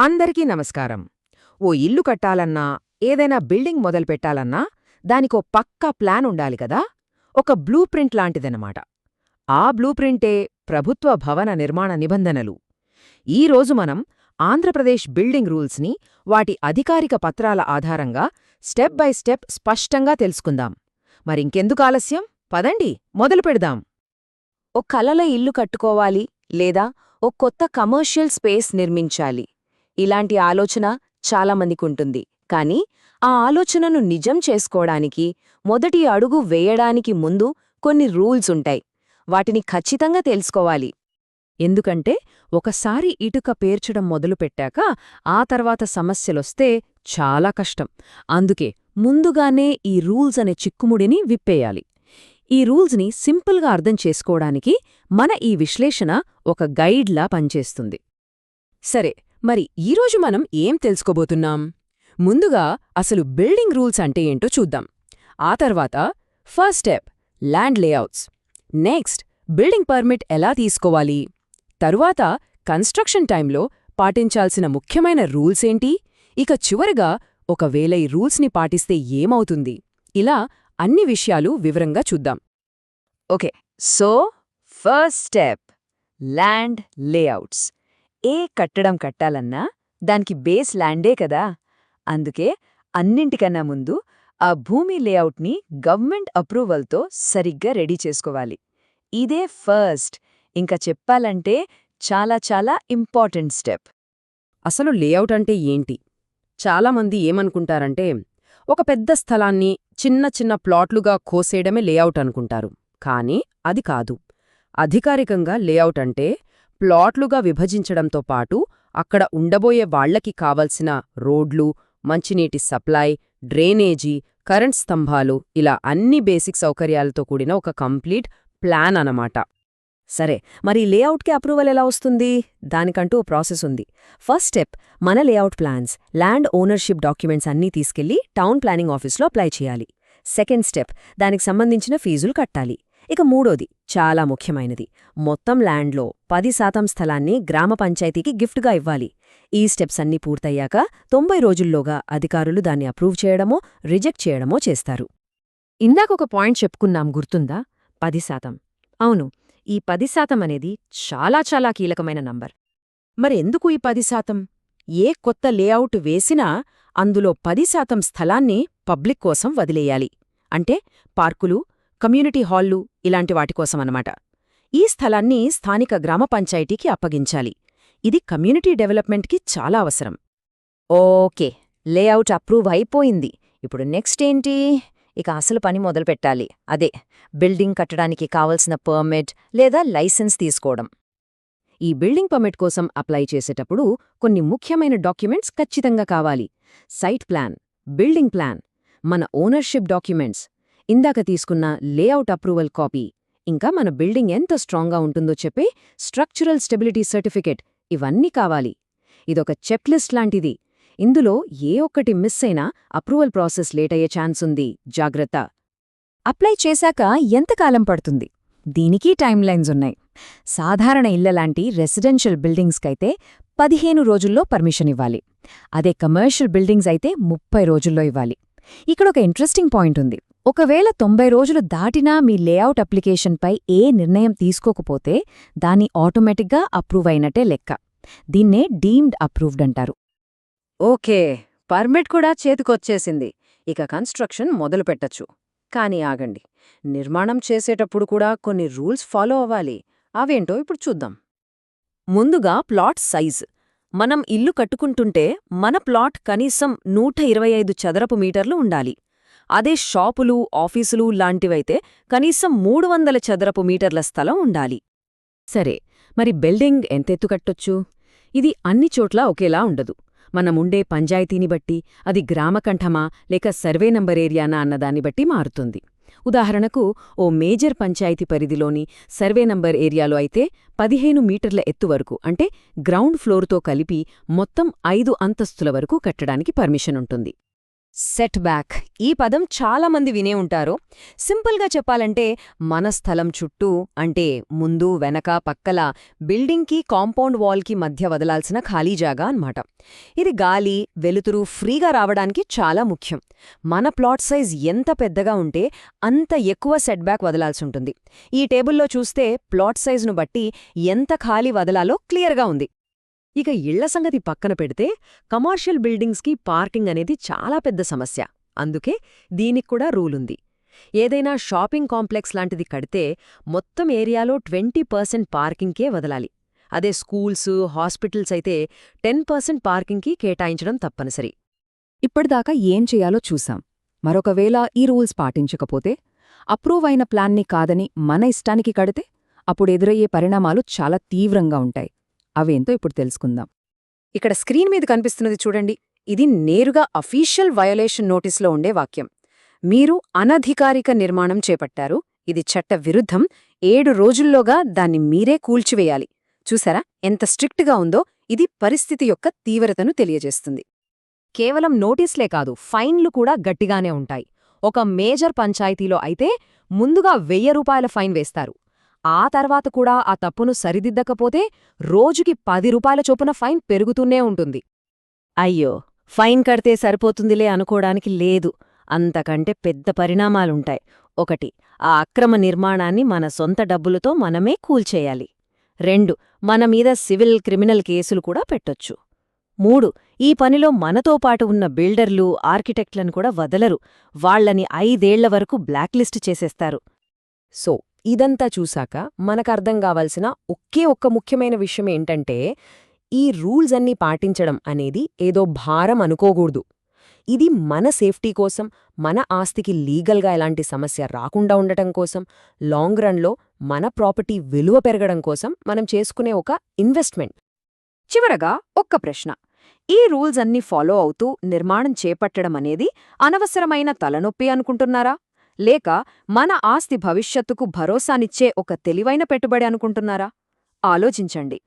అందరికీ నమస్కారం. ఓ ఇల్లు కట్టాలన్నా ఏదైనా బిల్డింగ్ మొదలుపెట్టాలన్నా దానికో పక్కా ప్లాన్ ఉండాలి కదా? ఒక బ్లూ ప్రింట్ లాంటిదన్నమాట. ఆ బ్లూ ప్రింటే ప్రభుత్వ భవన నిర్మాణ నిబంధనలు. ఈరోజు మనం ఆంధ్రప్రదేశ్ బిల్డింగ్ రూల్స్ని వాటి అధికారిక పత్రాల ఆధారంగా స్టెప్ బై స్టెప్ స్పష్టంగా తెలుసుకుందాం. మరింకెందుకు ఆలస్యం? పదండి మొదలు పెడదాం. ఓ కలల ఇల్లు కట్టుకోవాలి లేదా ఓ కొత్త కమర్షియల్ స్పేస్ నిర్మించాలి. ఇలాంటి ఆలోచన చాలామందికుంటుంది కానీ ఆ ఆలోచనను నిజం చేసుకోవడానికి మొదటి అడుగు వేయడానికి ముందు కొన్ని రూల్స్ ఉంటాయి. వాటిని ఖచ్చితంగా తెలుసుకోవాలి. ఎందుకంటే ఒకసారి ఇటుక పేర్చడం మొదలుపెట్టాక ఆ తర్వాత సమస్యలొస్తే చాలా కష్టం. అందుకే ముందుగానే ఈ రూల్స్ అనే చిక్కుముడిని విప్పేయాలి. ఈ రూల్స్ని సింపుల్గా అర్థం చేసుకోవడానికి మన ఈ విశ్లేషణ ఒక గైడ్లా పనిచేస్తుంది. సరే మరి ఈరోజు మనం ఏం తెలుసుకోబోతున్నాం? ముందుగా అసలు బిల్డింగ్ రూల్స్ అంటే ఏంటో చూద్దాం. ఆ తర్వాత first step land layouts. Next building permit ఎలా తీసుకోవాలి? తరువాత కన్స్ట్రక్షన్ టైంలో పాటించాల్సిన ముఖ్యమైన రూల్స్ ఏంటి? ఇక చివరగా ఒకవేళ ఈ రూల్స్ని పాటిస్తే ఏమవుతుంది? ఇలా అన్ని విషయాలు వివరంగా చూద్దాం. Okay so first step land layouts. ఏ కట్టడం కట్టాలన్నా దానికి బేస్ ల్యాండే కదా. అందుకే అన్నింటికన్నా ముందు ఆ భూమి లేఅవుట్ని గవర్నమెంట్ అప్రూవల్తో సరిగ్గా రెడీ చేసుకోవాలి. ఇదే ఫస్ట్. ఇంకా చెప్పాలంటే చాలా చాలా ఇంపార్టెంట్ స్టెప్. అసలు లేఅవుట్ అంటే ఏంటి? చాలామంది ఏమనుకుంటారంటే ఒక పెద్ద స్థలాన్ని చిన్న చిన్న ప్లాట్లుగా కోసేయడమే లేఅవుట్ అనుకుంటారు. కానీ అది కాదు. అధికారికంగా లేఅవుట్ అంటే ప్లాట్లుగా విభజించడంతో పాటు అక్కడ ఉండబోయే వాళ్ళకి కావలసిన రోడ్లు మంచినీటి సప్లై డ్రైనేజీ కరెంట్ స్తంభాలు ఇలా అన్ని బేసిక్ సౌకర్యాలతో కూడిన ఒక కంప్లీట్ ప్లాన్ అనమాట సరే మరి లేఅవుట్కి అప్రూవల్ ఎలా వస్తుంది? దానికంటూ ఓ ప్రాసెస్ ఉంది. ఫస్ట్ స్టెప్ మన layout plans land ownership documents అన్నీ తీసుకెళ్ళి టౌన్ ప్లానింగ్ ఆఫీస్లో అప్లై చేయాలి. సెకండ్ స్టెప్ దానికి సంబంధించిన ఫీజులు కట్టాలి. ఇక మూడోది చాలా ముఖ్యమైనది. మొత్తం ల్యాండ్లో పది శాతం స్థలాన్ని గ్రామ పంచాయతీకి గిఫ్ట్గా ఇవ్వాలి. ఈ స్టెప్స్ అన్నీ పూర్తయ్యాక తొంభై రోజుల్లోగా అధికారులు దాన్ని అప్రూవ్ చేయడమో రిజెక్ట్ చేయడమో చేస్తారు. ఇందాకొక పాయింట్ చెప్పుకున్నాం గుర్తుందా? పది శాతం. అవును ఈ పది శాతం అనేది చాలా చాలా కీలకమైన నంబర్. మరెందుకు ఈ పది శాతం? ఏ కొత్త లేఅవుట్ వేసినా అందులో పది శాతం స్థలాన్ని పబ్లిక్ కోసం వదిలేయాలి. అంటే పార్కులు కమ్యూనిటీ హాళ్ళు ఇలాంటి వాటికోసమన్నమాట ఈ స్థలాన్ని స్థానిక గ్రామ పంచాయతీకి అప్పగించాలి. ఇది కమ్యూనిటీ డెవలప్మెంట్కి చాలా అవసరం. ఓకే లేఅవుట్ అప్రూవ్ అయిపోయింది. ఇప్పుడు నెక్స్ట్ ఏంటి? ఇక అసలు పని మొదలుపెట్టాలి అదే బిల్డింగ్ కట్టడానికి కావలసిన పర్మిట్ లేదా లైసెన్స్ తీసుకోవడం. ఈ బిల్డింగ్ పర్మిట్ కోసం అప్లై చేసేటప్పుడు కొన్ని ముఖ్యమైన డాక్యుమెంట్స్ ఖచ్చితంగా కావాలి. సైట్ ప్లాన్ బిల్డింగ్ ప్లాన్ మన ఓనర్షిప్ డాక్యుమెంట్స్ ఇందాక తీసుకున్న లేఅవుట్ అప్రూవల్ కాపీ. ఇంకా మన బిల్డింగ్ ఎంత స్ట్రాంగ్గా ఉంటుందో చెప్పే స్ట్రక్చరల్ స్టెబిలిటీ సర్టిఫికెట్. ఇవన్నీ కావాలి. ఇదొక చెక్లిస్ట్ లాంటిది. ఇందులో ఏ ఒక్కటి మిస్ అయినా అప్రూవల్ ప్రాసెస్ లేటయ్యే ఛాన్స్ ఉంది. జాగ్రత్త. అప్లై చేశాక ఎంతకాలం పడుతుంది? దీనికి టైం లైన్స్ ఉన్నాయి. సాధారణ ఇళ్ళలాంటి రెసిడెన్షియల్ బిల్డింగ్స్కైతే పదిహేను రోజుల్లో పర్మిషన్ ఇవ్వాలి. అదే కమర్షియల్ బిల్డింగ్స్ అయితే ముప్పై రోజుల్లో ఇవ్వాలి. ఇక్కడ ఒక ఇంట్రెస్టింగ్ పాయింట్ ఉంది. ఒకవేళ తొంభై రోజులు దాటినా మీ లేఅవుట్ అప్లికేషన్పై ఏ నిర్ణయం తీసుకోకపోతే దాన్ని ఆటోమేటిక్గా అప్రూవ్ అయినట్టే లెక్క. దీన్నే డీమ్డ్ అప్రూవ్డ్ అంటారు. ఓకే పర్మిట్ కూడా చేతికొచ్చేసింది. ఇక కన్స్ట్రక్షన్ మొదలు పెట్టచ్చు. కానీ ఆగండి నిర్మాణం చేసేటప్పుడు కూడా కొన్ని రూల్స్ ఫాలో అవ్వాలి. అవేంటో ఇప్పుడు చూద్దాం. ముందుగా ప్లాట్ సైజ్. మనం ఇల్లు కట్టుకుంటుంటే మన ప్లాట్ కనీసం నూట ఇరవై ఐదు చదరపు మీటర్లు ఉండాలి. అదే షాపులు ఆఫీసులు లాంటివైతే కనీసం మూడు వందల చదరపు మీటర్ల స్థలం ఉండాలి. సరే మరి బిల్డింగ్ ఎంతెత్తు కట్టొచ్చు? ఇది అన్ని చోట్ల ఒకేలా ఉండదు. మనముండే పంచాయతీని బట్టి అది గ్రామకంఠమా లేక సర్వే నంబర్ ఏరియానా అన్నదాన్ని బట్టి మారుతుంది. ఉదాహరణకు ఓ మేజర్ పంచాయతీ పరిధిలోని సర్వే నంబర్ ఏరియాలో అయితే పదిహేను మీటర్ల ఎత్తు వరకు అంటే గ్రౌండ్ ఫ్లోర్తో కలిపి మొత్తం ఐదు అంతస్తుల వరకు కట్టడానికి పర్మిషన్ ఉంటుంది. Set back. ఈ పదం చాలా మంది వినే ఉంటారు. సింపుల్గా చెప్పాలంటే మన స్థలం చుట్టూ అంటే ముందు వెనక పక్కల బిల్డింగ్కి కాంపౌండ్ వాల్కి మధ్య వదలాల్సిన ఖాళీ జాగా అన్నమాట. ఇది గాలి వెలుతురు ఫ్రీగా రావడానికి చాలా ముఖ్యం. మన ప్లాట్ సైజ్ ఎంత పెద్దగా ఉంటే అంత ఎక్కువ సెట్ బ్యాక్ వదలాల్సుంటుంది ఈ టేబుల్లో చూస్తే ప్లాట్ సైజును బట్టి ఎంత ఖాళీ వదలాలో క్లియర్గా ఉంది. ఇక ఇళ్ళ సంగతి పక్కన పెడితే కమర్షియల్ బిల్డింగ్స్కి పార్కింగ్ అనేది చాలా పెద్ద సమస్య. అందుకే దీనికి కూడా రూలుంది. ఏదైనా షాపింగ్ కాంప్లెక్స్ లాంటిది కడితే మొత్తం ఏరియాలో ట్వంటీ పర్సెంట్ పార్కింగ్కే వదలాలి. అదే స్కూల్స్ హాస్పిటల్స్ అయితే టెన్ పర్సెంట్ పార్కింగ్కి కేటాయించడం తప్పనిసరి. ఇప్పటిదాకా ఏం చేయాలో చూసాం. మరొకవేళ ఈ రూల్స్ పాటించకపోతే అప్రూవ్ అయిన ప్లాన్ని కాదని మన ఇష్టానికి కడితే అప్పుడు ఎదురయ్యే పరిణామాలు చాలా తీవ్రంగా ఉంటాయి. అవేంతో ఇప్పుడు తెలుసుకుందాం. ఇక్కడ స్క్రీన్ మీద కనిపిస్తున్నది చూడండి ఇది నేరుగా అఫీషియల్ వయోలేషన్ నోటీస్లో ఉండే వాక్యం. మీరు అనధికారిక నిర్మాణం చేపట్టారు ఇది చట్ట విరుద్ధం ఏడు రోజుల్లోగా దాన్ని మీరే కూల్చివేయాలి. చూసారా? ఎంత స్ట్రిక్ట్గా ఉందో ఇది పరిస్థితి యొక్క తీవ్రతను తెలియజేస్తుంది. కేవలం నోటీస్లే కాదు ఫైన్లు కూడా గట్టిగానే ఉంటాయి. ఒక మేజర్ పంచాయతీలో అయితే ముందుగా వెయ్యి రూపాయల ఫైన్ వేస్తారు. ఆ తర్వాత కూడా ఆ తప్పును సరిదిద్దకపోతే రోజుకి పది రూపాయల చొప్పున ఫైన్ పెరుగుతూనే ఉంటుంది. అయ్యో ఫైన్ కడితే సరిపోతుందిలే అనుకోడానికి లేదు. అంతకంటే పెద్ద పరిణామాలుంటాయి. ఒకటి ఆ అక్రమ నిర్మాణాన్ని మన సొంత డబ్బులతో మనమే కూల్చేయాలి. రెండు మన మీద సివిల్ క్రిమినల్ కేసులు కూడా పెట్టొచ్చు. మూడు ఈ పనిలో మనతో పాటు ఉన్న బిల్డర్లు ఆర్కిటెక్ట్లను కూడా వదలరు. వాళ్ళని ఐదేళ్ళ వరకు బ్లాక్లిస్ట్ చేసేస్తారు. సో ఇదంతా చూశాక మనకర్థం కావాల్సిన ఒకే ఒక్క ముఖ్యమైన విషయం ఏంటంటే ఈ రూల్స్ అన్నీ పాటించడం అనేది ఏదో భారం అనుకోకూడదు. ఇది మన సేఫ్టీ కోసం మన ఆస్తికి లీగల్గా ఎలాంటి సమస్య రాకుండా ఉండటం కోసం లాంగ్ రన్లో మన ప్రాపర్టీ విలువ పెరగడం కోసం మనం చేసుకునే ఒక ఇన్వెస్ట్మెంట్. చివరగా ఒక్క ప్రశ్న. ఈ రూల్స్ అన్నీ ఫాలో అవుతూ నిర్మాణం చేపట్టడం అనేది అనవసరమైన తలనొప్పి అనుకుంటున్నారా? లేక మన ఆస్తి భవిష్యత్తుకు భరోసానిచ్చే ఒక తెలివైన పెట్టుబడి అనుకుంటున్నారా? ఆలోచించండి.